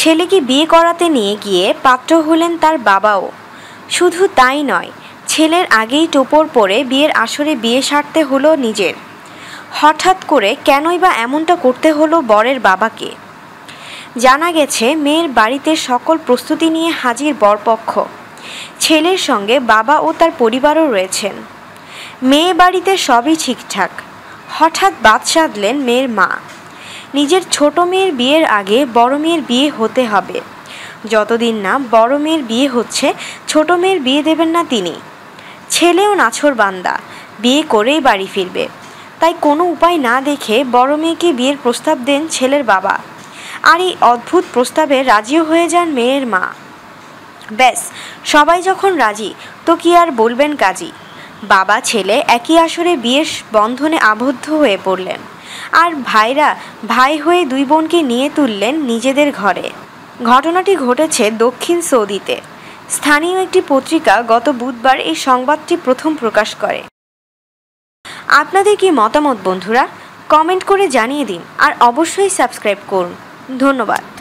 ছেলেকে বিয়ে করাতে নিয়ে গিয়ে পাত্র হলেন তার বাবাও। শুধু তাই নয়, ছেলের আগেই টোপর পরে বিয়ের আসরে বিয়ে সারতে হলো নিজের। হঠাৎ করে কেনই বা এমনটা করতে হলো বরের বাবাকে? জানা গেছে, মেয়ের বাড়িতে সকল প্রস্তুতি নিয়ে হাজির বরপক্ষ। ছেলের সঙ্গে বাবা ও তার পরিবারও রয়েছেন। মেয়ে বাড়িতে সবই ঠিকঠাক। হঠাৎ বাদ সাধলেন মেয়ের মা। নিজের ছোট মেয়ের বিয়ের আগে বড় মেয়ের বিয়ে হতে হবে। যতদিন না বড় মেয়ের বিয়ে হচ্ছে, ছোট মেয়ের বিয়ে দেবেন না তিনি। ছেলেও নাছর বান্দা, বিয়ে করেই বাড়ি ফিরবে। তাই কোনো উপায় না দেখে বড় মেয়েকে বিয়ের প্রস্তাব দেন ছেলের বাবা। আর এই অদ্ভুত প্রস্তাবে রাজিও হয়ে যান মেয়ের মা। ব্যাস, সবাই যখন রাজি, তো কি আর বলবেন কাজী? বাবা, ছেলে একই আসরে বিয়ের বন্ধনে আবদ্ধ হয়ে পড়লেন। আর ভাইরা ভাই হয়ে দুই বোনকে নিয়ে তুললেন নিজেদের ঘরে। ঘটনাটি ঘটেছে দক্ষিণ সৌদিতে। স্থানীয় একটি পত্রিকা গত বুধবার এই সংবাদটি প্রথম প্রকাশ করে। আপনাদের কি মতামত বন্ধুরা? কমেন্ট করে জানিয়ে দিন আর অবশ্যই সাবস্ক্রাইব করুন। ধন্যবাদ।